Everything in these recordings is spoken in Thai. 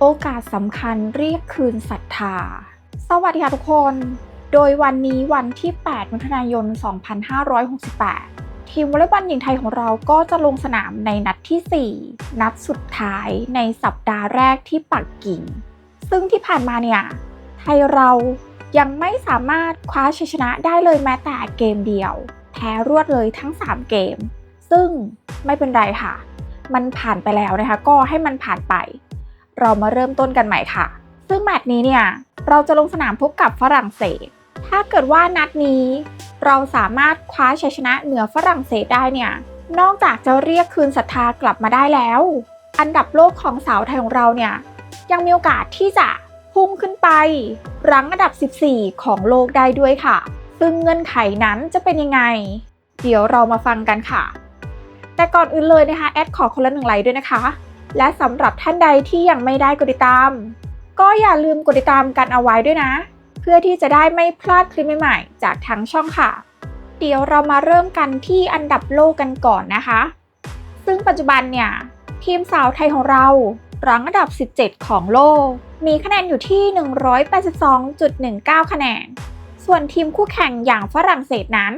โอกาสสำคัญเรียกคืนศรัทธา สวัสดีค่ะทุกคน โดยวันนี้วันที่ 8 มิถุนายน 2568 ทีมวอลเลย์บอลหญิงไทยของเราก็จะลงสนามในนัดที่ 4 นัดสุดท้ายในสัปดาห์แรกที่ปักกิ่ง ซึ่งที่ผ่านมาเนี่ย ไทยเรายังไม่สามารถคว้าชัยชนะได้เลยแม้แต่เกมเดียว แพ้รวดเลยทั้ง 3 เกม ซึ่งไม่เป็นไรค่ะ มันผ่านไปแล้วนะคะ ก็ให้มันผ่านไป เรามาเริ่มต้นกันใหม่ค่ะ ซึ่งแมตช์นี้เนี่ย เราจะลงสนามพบกับฝรั่งเศส ถ้าเกิดว่านัดนี้ เราสามารถคว้าชัยชนะเหนือฝรั่งเศสได้เนี่ย นอกจากจะเรียกคืนศรัทธากลับมาได้แล้ว อันดับโลกของสาวไทยของเราเนี่ย ยังมีโอกาสที่จะพุ่งขึ้นไป รั้งอันดับ 14 ของโลกได้ด้วยค่ะ ซึ่งเงื่อนไขนั้นจะเป็นยังไง เดี๋ยวเรามาฟังกันค่ะ แต่ก่อนอื่นเลยนะคะ แอดขอคนละหนึ่งไลค์ด้วยนะคะ และสำหรับท่านใดที่ยังไม่ได้กดติดตาม ก็อย่าลืมกดติดตามกันเอาไว้ด้วยนะ เพื่อที่จะได้ไม่พลาดคลิปใหม่ๆ จากทั้งช่องค่ะ เดี๋ยวเรามาเริ่มกันที่อันดับโลกกันก่อนนะคะ ซึ่งปัจจุบันเนี่ย ทีมสาวไทยของเรารั้งอันดับ 17 ของโลก มีคะแนนอยู่ที่ 182.19 คะแนน ส่วนทีมคู่แข่งอย่างฝรั่งเศสนั้น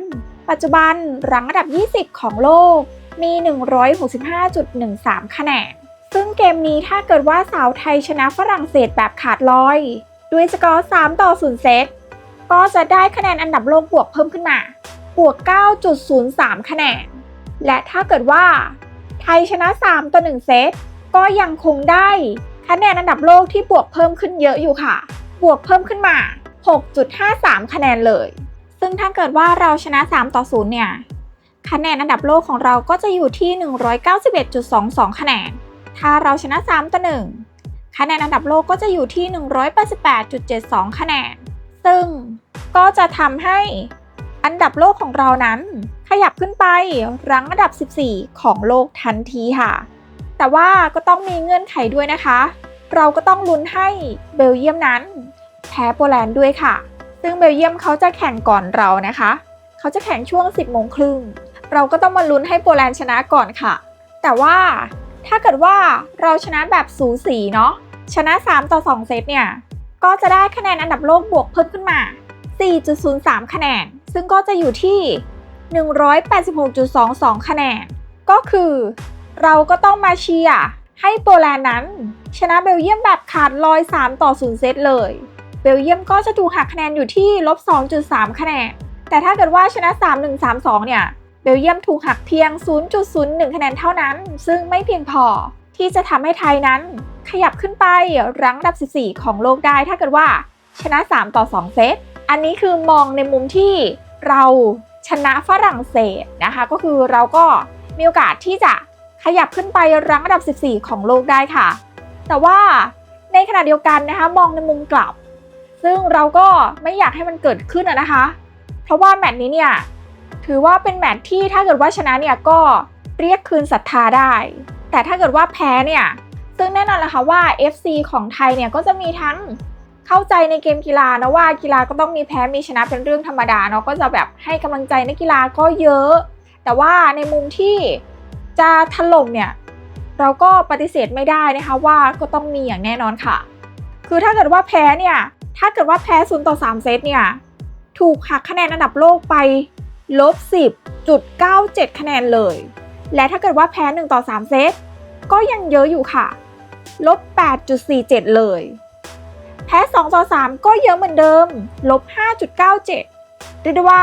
ปัจจุบันรั้งอันดับ 20 ของโลก มี 165.13 คะแนน ซึ่งเกมนี้ถ้าเกิดว่าสาวไทยชนะฝรั่งเศสแบบขาดลอย ด้วยสกอร์ 3 ต่อ 0 เซต ก็จะได้คะแนนอันดับโลกบวกเพิ่มขึ้นมา บวก 9.03 คะแนน และถ้าเกิดว่า ไทยชนะ 3 ต่อ 1 เซต ก็ยังคงได้คะแนนอันดับโลกที่บวกเพิ่มขึ้นเยอะอยู่ค่ะ บวกเพิ่มขึ้นมา 6.53 คะแนนเลย ซึ่งถ้าเกิดว่าเราชนะ 3 ต่อ 0 เนี่ย คะแนนอันดับโลกของเราก็จะอยู่ที่ 191.22 คะแนน ถ้าเราชนะ 3 ต่อ 1 คะแนนอันดับโลกก็จะอยู่ที่ 188.72 คะแนน ซึ่งก็จะทำให้อันดับโลกของเรานั้น ขยับขึ้นไปรั้งอันดับ 14 ของโลกทันทีค่ะ แต่ว่าก็ต้องมีเงื่อนไขด้วยนะคะ เราก็ต้องลุ้นให้เบลเยียมนั้น แพ้โปแลนด์ด้วยค่ะ ซึ่งเบลเยียมเขาจะแข่งก่อนเรานะคะ เขาจะแข่งช่วง 10โมงครึ่งเราก็ต้องมาลุ้นให้โปแลนด์ชนะก่อนค่ะ แต่ว่า ถ้าเกิดว่าเราชนะแบบสูสีเนาะ ชนะ 3 ต่อ 2 เซตเนี่ย ก็จะได้คะแนนอันดับโลกบวกเพิ่มขึ้นมา 4.03 คะแนน ซึ่งก็จะอยู่ที่ 186.22 คะแนน ก็คือ เราก็ต้องมาเชียร์ให้โปแลนด์นั้น ชนะเบลเยียมแบบขาดลอย 3 ต่อ 0 เซตเลย เบลเยียมก็จะถูกหักคะแนนอยู่ที่ลบ 2.3 คะแนน แต่ถ้าเกิดว่าชนะ 3-1-3-2 เนี่ย ลเยียมถูกหักเพียง 0.01 คะแนนเท่านั้น ซึ่งไม่เพียงพอที่จะทำให้ไทยนั้น ขยับขึ้นไปรั้งอันดับ 14 ของโลกได้ถ้าเกิดว่า ชนะ 3 ต่อ 2 เซต อันนี้คือมองในมุมที่เราชนะฝรั่งเศสนะคะ ก็คือเราก็มีโอกาสที่จะขยับขึ้นไปรั้งอันดับ 14 ของโลกได้ค่ะ แต่ว่าในขณะเดียวกันนะคะมองในมุมกลับ ซึ่งเราก็ไม่อยากให้มันเกิดขึ้นนะคะ เพราะว่าแมตช์นี้เนี่ย ถือว่าเป็นแมตช์ที่ถ้าเกิดว่าชนะเนี่ยก็เรียกคืนศรัทธาได้ แต่ถ้าเกิดว่าแพ้เนี่ย ซึ่งแน่นอนละค่ะว่า FC ของไทยเนี่ยก็จะมีทั้งเข้าใจในเกมกีฬานะว่ากีฬาก็ต้องมีแพ้มีชนะเป็นเรื่องธรรมดาเนาะก็จะแบบให้กำลังใจนักกีฬาก็เยอะ แต่ว่าในมุมที่จะถล่มเนี่ยเราก็ปฏิเสธไม่ได้นะคะว่าก็ต้องมีอย่างแน่นอนค่ะ คือถ้าเกิดว่าแพ้เนี่ยถ้าเกิดว่าแพ้0ต่อ3เซตเนี่ยถูกหักคะแนนอันดับโลกไป ลบ 10.97 คะแนนเลย และถ้าเกิดว่าแพ้ 1 ต่อ 3 เซต ก็ยังเยอะอยู่ค่ะ ลบ 8.47 เลย แพ้ 2 ต่อ 3 ก็เยอะเหมือนเดิม ลบ 5.97 เรียกได้ว่า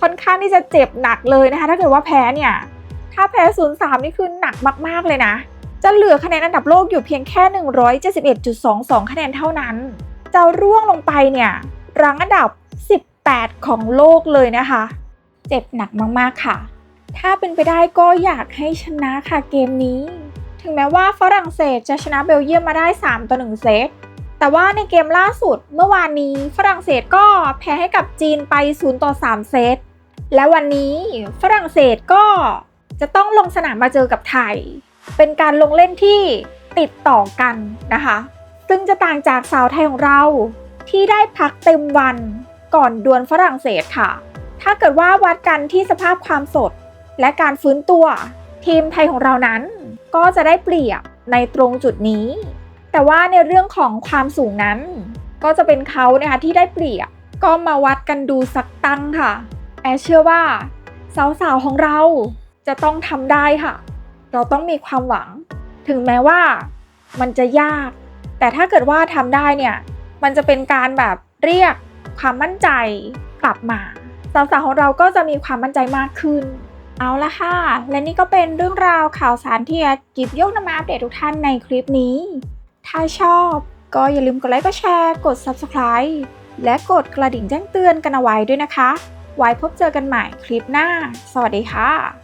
ค่อนข้างที่จะเจ็บหนักเลยนะคะ ถ้าเกิดว่าแพ้เนี่ย ถ้าแพ้0-3นี่คือหนักมาก ๆ เลยนะ จะเหลือคะแนนอันดับโลกอยู่เพียงแค่ 171.22 คะแนนเท่านั้น จะร่วงลงไปเนี่ย รังอันดับ 18 ของโลกเลยนะคะ เจ็บหนักมากๆค่ะ ถ้าเป็นไปได้ก็อยากให้ชนะค่ะเกมนี้ ถึงแม้ว่าฝรั่งเศสจะชนะเบลเยียมมาได้ 3 ต่อ 1 เซต แต่ว่าในเกมล่าสุดเมื่อวานนี้ฝรั่งเศสก็แพ้ให้กับจีนไป 0 ต่อ 3 เซต และวันนี้ฝรั่งเศสก็จะต้องลงสนามมาเจอกับไทย เป็นการลงเล่นที่ติดต่อกันนะคะ ซึ่งจะต่างจากสาวไทยของเราที่ได้พักเต็มวันก่อนดวลฝรั่งเศสค่ะ ถ้าเกิดว่าวัดกันที่สภาพความสด และการฟื้นตัว ทีมไทยของเรานั้น ก็จะได้เปรียบในตรงจุดนี้ แต่ว่าในเรื่องของความสูงนั้น ก็จะเป็นเขานะคะที่ได้เปรียบ ก็มาวัดกันดูสักตั้งค่ะ แอเชื่อว่า สาวๆของเราจะต้องทำได้ค่ะ เราต้องมีความหวัง ถึงแม้ว่ามันจะยาก แต่ถ้าเกิดว่าทำได้เนี่ย มันจะเป็นการแบบเรียกความมั่นใจกลับมา สาวๆของเราก็จะมีความมั่นใจมากขึ้น เอาละค่ะ และนี่ก็เป็นเรื่องราวข่าวสารที่แอดกิบยกนำมาอัปเดตทุกท่านในคลิปนี้ ถ้าชอบก็อย่าลืมกดไลค์กดแชร์กด Subscribe และกดกระดิ่งแจ้งเตือนกันเอาไว้ด้วยนะคะ ไว้พบเจอกันใหม่คลิปหน้า สวัสดีค่ะ